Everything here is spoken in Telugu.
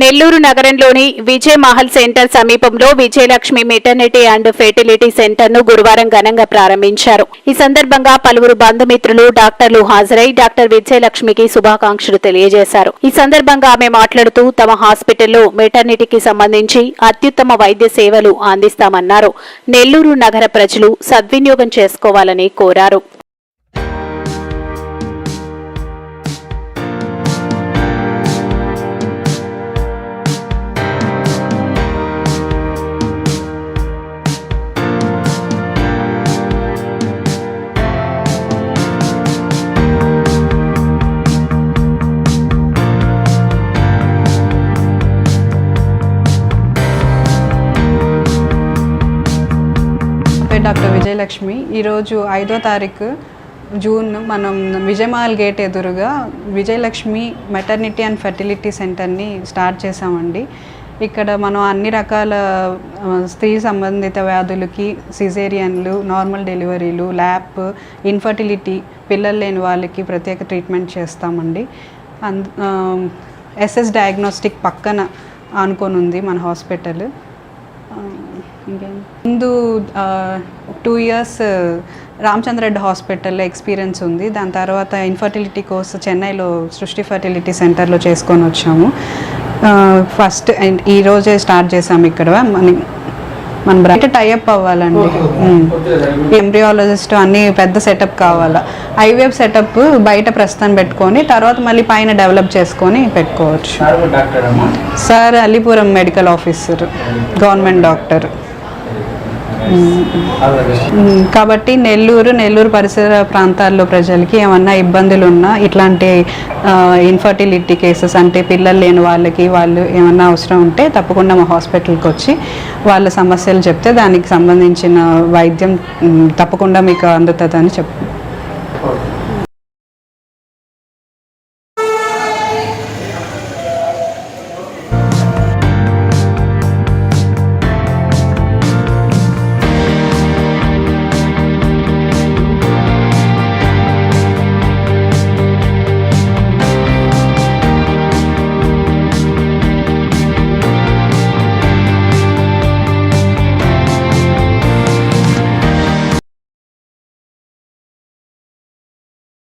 నెల్లూరు నగరంలోని విజయ్ మహల్ సెంటర్ సమీపంలో విజయలక్ష్మి మెటర్నిటీ అండ్ ఫెర్టిలిటీ సెంటర్ను గురువారం ఘనంగా ప్రారంభించారు. ఈ సందర్భంగా పలువురు బంధుమిత్రులు డాక్టర్లు హాజరై డాక్టర్ విజయలక్ష్మికి శుభాకాంక్షలు తెలియజేశారు. ఈ సందర్భంగా ఆమె మాట్లాడుతూ తమ హాస్పిటల్లో మెటర్నిటీకి సంబంధించి అత్యుత్తమ వైద్య సేవలు అందిస్తామన్నారు. నెల్లూరు నగర ప్రజలు సద్వినియోగం చేసుకోవాలని కోరారు. డాక్టర్ విజయలక్ష్మి. ఈరోజు ఐదో తారీఖు జూన్ మనం విజయమాల్ గేట్ ఎదురుగా విజయలక్ష్మి మెటర్నిటీ అండ్ ఫెర్టిలిటీ సెంటర్ని స్టార్ట్ చేసామండి ఇక్కడ మనం అన్ని రకాల స్త్రీ సంబంధిత వ్యాధులకి సిజేరియన్లు నార్మల్ డెలివరీలు ల్యాప్ ఇన్ఫర్టిలిటీ పిల్లలు లేని వాళ్ళకి ప్రత్యేక ట్రీట్మెంట్ చేస్తామండి. అన్ ఎస్ఎస్ డయాగ్నోస్టిక్ పక్కన ఆనుకొని ఉంది మన హాస్పిటల్. ఇంకేం? ముందు టూ ఇయర్స్ రామచంద్ర రెడ్డి హాస్పిటల్లో ఎక్స్పీరియన్స్ ఉంది. దాని తర్వాత ఇన్ఫర్టిలిటీ కోర్స్ చెన్నైలో సృష్టి ఫర్టిలిటీ సెంటర్లో చేసుకొని వచ్చాము. ఫస్ట్ ఈ రోజే స్టార్ట్ చేసాము ఇక్కడ. మన మన బయట టైఅప్ అవ్వాలండి. ఎంబ్రియాలజిస్ట్ అన్ని పెద్ద సెటప్ కావాలా. ఐవేవ్ సెటప్ బయట ప్రస్తుతం పెట్టుకొని తర్వాత మళ్ళీ పైన డెవలప్ చేసుకొని పెట్టుకోవచ్చు. Sir Alipuram medical officer government doctor. కాబట్టి నెల్లూరు నెల్లూరు పరిసర ప్రాంతాల్లో ప్రజలకి ఏమన్నా ఇబ్బందులు ఉన్నా ఇట్లాంటి ఇన్ఫర్టిలిటీ కేసెస్ అంటే పిల్లలు లేని వాళ్ళకి వాళ్ళు ఏమన్నా అవసరం ఉంటే తప్పకుండా మా హాస్పిటల్కి వచ్చి వాళ్ళ సమస్యలు చెప్తే దానికి సంబంధించిన వైద్యం తప్పకుండా మీకు అందుతుందని చెప్పు